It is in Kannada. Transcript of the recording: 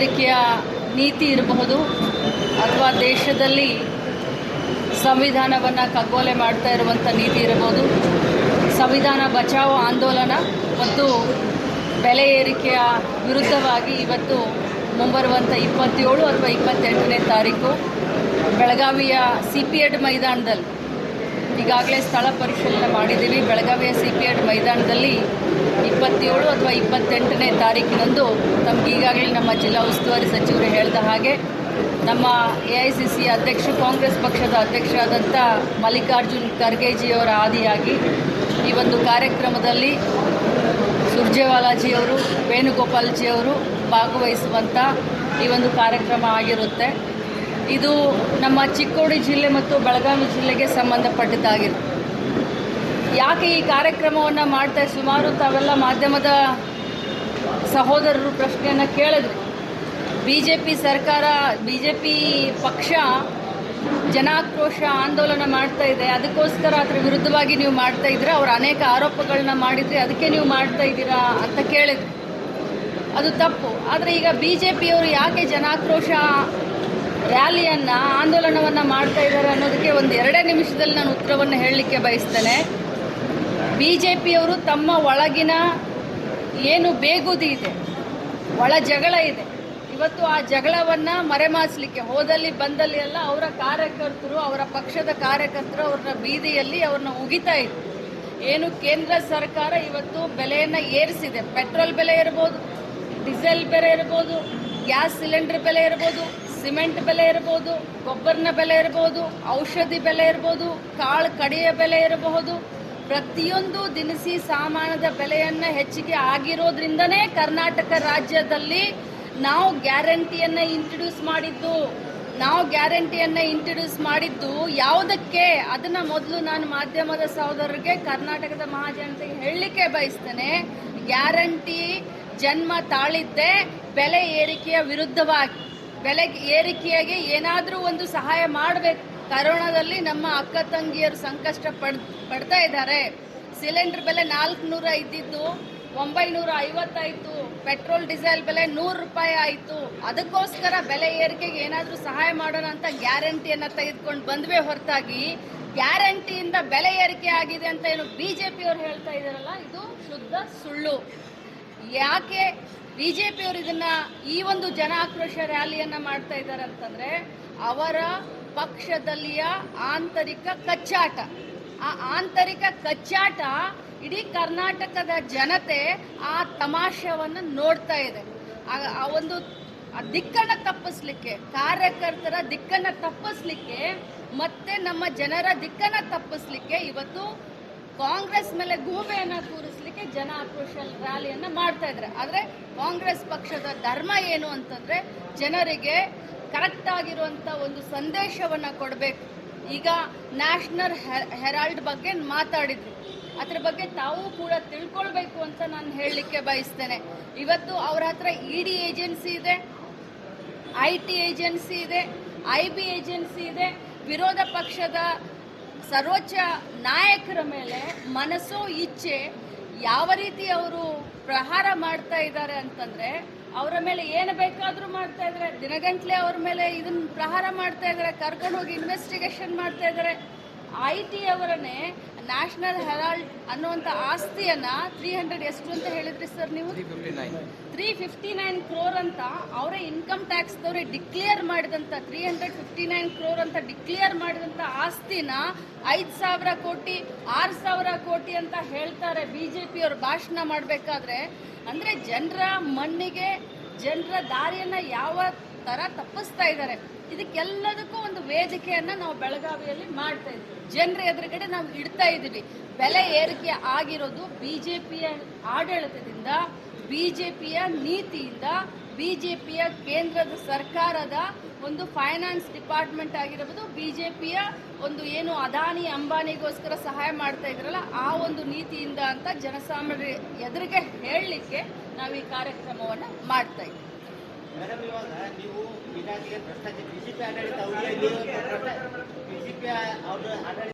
ಏರಿಕೆಯ ನೀತಿ ಇರಬಹುದು ಅಥವಾ ದೇಶದಲ್ಲಿ ಸಂವಿಧಾನವನ್ನು ಕಗ್ಗೊಲೆ ಮಾಡ್ತಾ ಇರುವಂಥ ನೀತಿ ಇರಬಹುದು. ಸಂವಿಧಾನ ಬಚಾವೋ ಆಂದೋಲನ ಮತ್ತು ಬೆಲೆ ಏರಿಕೆಯ ವಿರುದ್ಧವಾಗಿ ಇವತ್ತು ಮುಂಬರುವಂಥ ಇಪ್ಪತ್ತೇಳು ಅಥವಾ ಇಪ್ಪತ್ತೆಂಟನೇ ತಾರೀಕು ಬೆಳಗಾವಿಯ ಸಿ ಪಿ ಎಡ್ ಮೈದಾನದಲ್ಲಿ ಈಗಾಗಲೇ ಸ್ಥಳ ಪರಿಶೀಲನೆ ಮಾಡಿದ್ದೀವಿ. ಬೆಳಗಾವಿಯ ಸಿ ಪಿ ಎಡ್ ಮೈದಾನದಲ್ಲಿ ಇಪ್ಪತ್ತೇಳು ಅಥವಾ ಇಪ್ಪತ್ತೆಂಟನೇ ತಾರೀಕಿನಂದು ನಮ್ಗೆ ಈಗಾಗಲೇ ನಮ್ಮ ಜಿಲ್ಲಾ ಉಸ್ತುವಾರಿ ಸಚಿವರು ಹೇಳಿದ ಹಾಗೆ ನಮ್ಮ ಎ ಐ ಸಿ ಸಿ ಅಧ್ಯಕ್ಷ, ಕಾಂಗ್ರೆಸ್ ಪಕ್ಷದ ಅಧ್ಯಕ್ಷರಾದಂಥ ಮಲ್ಲಿಕಾರ್ಜುನ್ ಖರ್ಗೆಜಿಯವರ ಆದಿಯಾಗಿ ಈ ಒಂದು ಕಾರ್ಯಕ್ರಮದಲ್ಲಿ ಸುರ್ಜೇವಾಲಾಜಿಯವರು, ವೇಣುಗೋಪಾಲ್ಜಿಯವರು ಭಾಗವಹಿಸುವಂಥ ಈ ಒಂದು ಕಾರ್ಯಕ್ರಮ ಆಗಿರುತ್ತೆ. ಇದು ನಮ್ಮ ಚಿಕ್ಕೋಡಿ ಜಿಲ್ಲೆ ಮತ್ತು ಬೆಳಗಾವಿ ಜಿಲ್ಲೆಗೆ ಸಂಬಂಧಪಟ್ಟಿದ್ದಾಗಿರುತ್ತೆ. ಯಾಕೆ ಈ ಕಾರ್ಯಕ್ರಮವನ್ನು ಮಾಡ್ತಾ ಸುಮಾರು ತಾವೆಲ್ಲ ಮಾಧ್ಯಮದ ಸಹೋದರರು ಪ್ರಶ್ನೆಯನ್ನು ಕೇಳಿದ್ರು. ಬಿ ಜೆ ಪಿ ಸರ್ಕಾರ ಬಿ ಜೆ ಪಿ ಪಕ್ಷ ಜನಾಕ್ರೋಶ ಆಂದೋಲನ ಮಾಡ್ತಾ ಇದೆ. ಅದಕ್ಕೋಸ್ಕರ ಅದರ ವಿರುದ್ಧವಾಗಿ ನೀವು ಮಾಡ್ತಾ ಇದ್ದೀರಾ? ಅವರು ಅನೇಕ ಆರೋಪಗಳನ್ನ ಮಾಡಿದ್ರೆ ಅದಕ್ಕೆ ನೀವು ಮಾಡ್ತಾ ಇದ್ದೀರಾ ಅಂತ ಕೇಳಿದ್ರು. ಅದು ತಪ್ಪು. ಆದರೆ ಈಗ ಬಿ ಜೆ ಪಿಯವರು ಯಾಕೆ ಜನಾಕ್ರೋಶ ರ್ಯಾಲಿಯನ್ನು, ಆಂದೋಲನವನ್ನು ಮಾಡ್ತಾ ಇದ್ದಾರೆ ಅನ್ನೋದಕ್ಕೆ ಒಂದು ಎರಡೇ ನಿಮಿಷದಲ್ಲಿ ನಾನು ಉತ್ತರವನ್ನು ಹೇಳಲಿಕ್ಕೆ ಬಯಸ್ತೇನೆ. ಬಿ ಜೆ ಪಿಯವರು ತಮ್ಮ ಒಳಗಿನ ಏನು ಬೇಗುದಿ ಇದೆ, ಒಳ ಜಗಳ ಇದೆ. ಇವತ್ತು ಆ ಜಗಳವನ್ನು ಮರೆಮಾಚಲಿಕ್ಕೆ ಹೋದಲ್ಲಿ ಬಂದಲ್ಲಿ ಎಲ್ಲ ಅವರ ಕಾರ್ಯಕರ್ತರು, ಅವರ ಪಕ್ಷದ ಕಾರ್ಯಕರ್ತರು ಅವ್ರನ್ನ ಬೀದಿಯಲ್ಲಿ ಅವ್ರನ್ನ ಉಗಿತಾ ಇದ್ರು. ಏನು ಕೇಂದ್ರ ಸರ್ಕಾರ ಇವತ್ತು ಬೆಲೆಯನ್ನು ಏರಿಸಿದೆ. ಪೆಟ್ರೋಲ್ ಬೆಲೆ ಇರ್ಬೋದು, ಡೀಸೆಲ್ ಬೆಲೆ ಇರ್ಬೋದು, ಗ್ಯಾಸ್ ಸಿಲಿಂಡರ್ ಬೆಲೆ ಇರ್ಬೋದು, ಸಿಮೆಂಟ್ ಬೆಲೆ ಇರ್ಬೋದು, ಗೊಬ್ಬರನ ಬೆಲೆ ಇರ್ಬೋದು, ಔಷಧಿ ಬೆಲೆ ಇರ್ಬೋದು, ಕಾಳು ಕಡಿಯ ಬೆಲೆ ಇರಬಹುದು ಪ್ರತಿಯೊಂದು ದಿನಸಿ ಸಾಮಾನದ ಬೆಲೆಯನ್ನ ಹೆಚ್ಚಿಗೆ ಆಗಿರೋದ್ರಿಂದನೇ ಕರ್ನಾಟಕ ರಾಜ್ಯದಲ್ಲಿ ನಾವು ಗ್ಯಾರಂಟಿಯನ್ನ ಇಂಟ್ರೊಡ್ಯೂಸ್ ಮಾಡಿದ್ದು. ನಾವು ಗ್ಯಾರಂಟಿಯನ್ನ ಇಂಟ್ರೊಡ್ಯೂಸ್ ಮಾಡಿದ್ದು ಯಾವುದಕ್ಕೆ? ಅದನ್ನ ಮೊದಲು ನಾನು ಮಾಧ್ಯಮದ ಸಹೋದರರಿಗೆ, ಕರ್ನಾಟಕದ ಮಹಾಜನತೆಗೆ ಹೇಳಲಿಕ್ಕೆ ಬಯಸ್ತೇನೆ. ಗ್ಯಾರಂಟಿ ಜನ್ಮ ತಾಳಿದ್ದೆ ಬೆಲೆ ಏರಿಕೆಯ ವಿರುದ್ಧವಾಗಿ, ಬೆಲೆ ಏರಿಕೆಯಾಗಿ ಏನಾದರೂ ಒಂದು ಸಹಾಯ ಮಾಡಬೇಕು. ಕರೋನಾದಲ್ಲಿ ನಮ್ಮ ಅಕ್ಕ ತಂಗಿಯರು ಸಂಕಷ್ಟ ಪಡ್, ಪಡ್ತಾ ಇದ್ದಾರೆ. ಸಿಲಿಂಡರ್ ಬೆಲೆ ನಾಲ್ಕುನೂರ ಇದ್ದಿದ್ದು, ಒಂಬೈನೂರ ಐವತ್ತಾಯಿತು. ಪೆಟ್ರೋಲ್, ಡೀಸೆಲ್ ಬೆಲೆ ನೂರು ರೂಪಾಯಿ ಆಯಿತು. ಅದಕ್ಕೋಸ್ಕರ ಬೆಲೆ ಏರಿಕೆಗೆ ಏನಾದರೂ ಸಹಾಯ ಮಾಡೋಣ ಅಂತ ಗ್ಯಾರಂಟಿಯನ್ನು ತೆಗೆದುಕೊಂಡು ಬಂದ್ವೇ ಹೊರತಾಗಿ, ಗ್ಯಾರಂಟಿಯಿಂದ ಬೆಲೆ ಏರಿಕೆ ಆಗಿದೆ ಅಂತ ಏನು ಬಿ ಜೆ ಪಿಯವರು ಹೇಳ್ತಾ ಇದ್ದಾರಲ್ಲ, ಇದು ಶುದ್ಧ ಸುಳ್ಳು. ಯಾಕೆ ಬಿ ಜೆ ಪಿಯವರು ಇದನ್ನ ಈ ಒಂದು ಜನ ಆಕ್ರೋಶ ರ್ಯಾಲಿಯನ್ನ ಮಾಡ್ತಾ ಇದ್ದಾರೆ ಅಂತಂದ್ರೆ, ಅವರ ಪಕ್ಷದಲ್ಲಿಯ ಆಂತರಿಕ ಕಚ್ಚಾಟ. ಆ ಆಂತರಿಕ ಕಚ್ಚಾಟ ಇಡೀ ಕರ್ನಾಟಕದ ಜನತೆ ಆ ತಮಾಷೆವನ್ನು ನೋಡ್ತಾ ಇದೆ. ಆ- ಒಂದು ದಿಕ್ಕನ್ನ ತಪ್ಪಿಸ್ಲಿಕ್ಕೆ, ಕಾರ್ಯಕರ್ತರ ದಿಕ್ಕನ್ನು ತಪ್ಪಿಸ್ಲಿಕ್ಕೆ, ಮತ್ತೆ ನಮ್ಮ ಜನರ ದಿಕ್ಕನ್ನು ತಪ್ಪಿಸ್ಲಿಕ್ಕೆ ಇವತ್ತು ಕಾಂಗ್ರೆಸ್ ಮೇಲೆ ಗೂಬೆಯನ್ನು ಕೂರಿಸ್ಲಿಕ್ಕೆ ಜನ ಆಕ್ರೋಶ ರ್ಯಾಲಿಯನ್ನು ಮಾಡ್ತಾ ಇದ್ದಾರೆ. ಆದರೆ ಕಾಂಗ್ರೆಸ್ ಪಕ್ಷದ ಧರ್ಮ ಏನು ಅಂತಂದ್ರೆ ಜನರಿಗೆ ಕರೆಕ್ಟ್ ಆಗಿರುವಂತ ಒಂದು ಸಂದೇಶವನ್ನ ಕೊಡಬೇಕು. ಈಗ ನ್ಯಾಷನಲ್ ಹೆರಾಲ್ಡ್ ಬಗ್ಗೆ ಮಾತಾಡಿದ್ರು ಅದ್ರ ಬಗ್ಗೆ ತಾವು ಕೂಡ ತಿಳ್ಕೊಳ್ಬೇಕು ಅಂತ ನಾನು ಹೇಳಲಿಕ್ಕೆ ಬಯಸ್ತೇನೆ. ಇವತ್ತು ಅವ್ರ ಹತ್ರ ಇಡಿ ಏಜೆನ್ಸಿ ಇದೆ, ಐ ಟಿ ಏಜೆನ್ಸಿ ಇದೆ, ಐ ಬಿ ಏಜೆನ್ಸಿ ಇದೆ. ವಿರೋಧ ಪಕ್ಷದ ಸರ್ವೋಚ್ಚ ನಾಯಕರ ಮೇಲೆ ಮನಸ್ಸೋ ಇಚ್ಛೆ ಯಾವ ರೀತಿ ಅವರು ಪ್ರಹಾರ ಮಾಡ್ತಾ ಇದ್ದಾರೆ ಅಂತಂದ್ರೆ, ಅವರ ಮೇಲೆ ಏನು ಬೇಕಾದರೂ ಮಾಡ್ತಾ ಇದ್ದಾರೆ. ದಿನಗಂಟ್ಲೆ ಅವ್ರ ಮೇಲೆ ಇದನ್ನ ಪ್ರಹಾರ ಮಾಡ್ತಾ ಇದ್ದಾರೆ. ಕರ್ಕೊಂಡು ಹೋಗಿ ಇನ್ವೆಸ್ಟಿಗೇಷನ್ ಮಾಡ್ತಾ ಇದ್ದಾರೆ. ಐ ಟಿ ಅವರನ್ನೇ ನ್ಯಾಷನಲ್ ಹೆರಾಲ್ಡ್ ಅನ್ನುವಂಥ ಆಸ್ತಿಯನ್ನ ತ್ರೀ ಹಂಡ್ರೆಡ್ ಎಷ್ಟು ಅಂತ ಹೇಳಿದ್ರಿ ಸರ್ ನೀವು? ತ್ರೀ ಫಿಫ್ಟಿ ನೈನ್ ಕ್ರೋರ್ ಅಂತ ಅವರೇ ಇನ್ಕಮ್ ಟ್ಯಾಕ್ಸ್ ದವರೇ ಡಿಕ್ಲೇರ್ ಮಾಡಿದಂತ three hundred fifty nine crore ಅಂತ ಡಿಕ್ಲೇರ್ ಮಾಡಿದಂತ ಆಸ್ತಿನ ಐದು ಸಾವಿರ ಕೋಟಿ ಆರು ಸಾವಿರ ಕೋಟಿ ಅಂತ ಹೇಳ್ತಾರೆ ಬಿಜೆಪಿ ಅವರು ಭಾಷಣ ಮಾಡಬೇಕಾದ್ರೆ. ಅಂದ್ರೆ ಜನರ ಮಣ್ಣಿಗೆ ಜನರ ದಾರಿಯನ್ನ ಯಾವ ತರ ತಪ್ಪಿಸ್ತಾ ಇದ್ದಾರೆ. ಇದಕ್ಕೆಲ್ಲದಕ್ಕೂ ಒಂದು ವೇದಿಕೆಯನ್ನ ನಾವು ಬೆಳಗಾವಿಯಲ್ಲಿ ಮಾಡ್ತಾ ಇದ್ವಿ. ಜನರ ಎದುರುಗಡೆ ನಾವು ಇಡ್ತಾ ಇದ್ದೀವಿ. ಬೆಲೆ ಏರಿಕೆ ಆಗಿರೋದು ಬಿಜೆಪಿಯ ಆಡಳಿತದಿಂದ, ಬಿಜೆಪಿಯ ನೀತಿಯಿಂದ, ಬಿಜೆಪಿಯ ಕೇಂದ್ರದ ಸರ್ಕಾರದ ಒಂದು ಫೈನಾನ್ಸ್ ಡಿಪಾರ್ಟ್ಮೆಂಟ್ ಆಗಿರಬಹುದು ಬಿಜೆಪಿಯ ಒಂದು ಏನು ಅದಾನಿ, ಅಂಬಾನಿಗೋಸ್ಕರ ಸಹಾಯ ಮಾಡ್ತಾ ಇದ್ರಲ್ಲ, ಆ ಒಂದು ನೀತಿಯಿಂದ ಅಂತ ಜನಸಾಮಾನ್ಯರ ಎದುರಿಗೆ ಹೇಳಲಿಕ್ಕೆ ನಾವು ಈ ಕಾರ್ಯಕ್ರಮವನ್ನು ಮಾಡ್ತಾ ಮೇಡಮ್ ಇವಾಗ ನೀವು ಈಗಾಗಲೇ ಭ್ರಷ್ಟಾಚಾರ ಬಿಜೆಪಿ ಆಡಳಿತ ಬಿಜೆಪಿ ಅವ್ರ ಆಡಳಿತ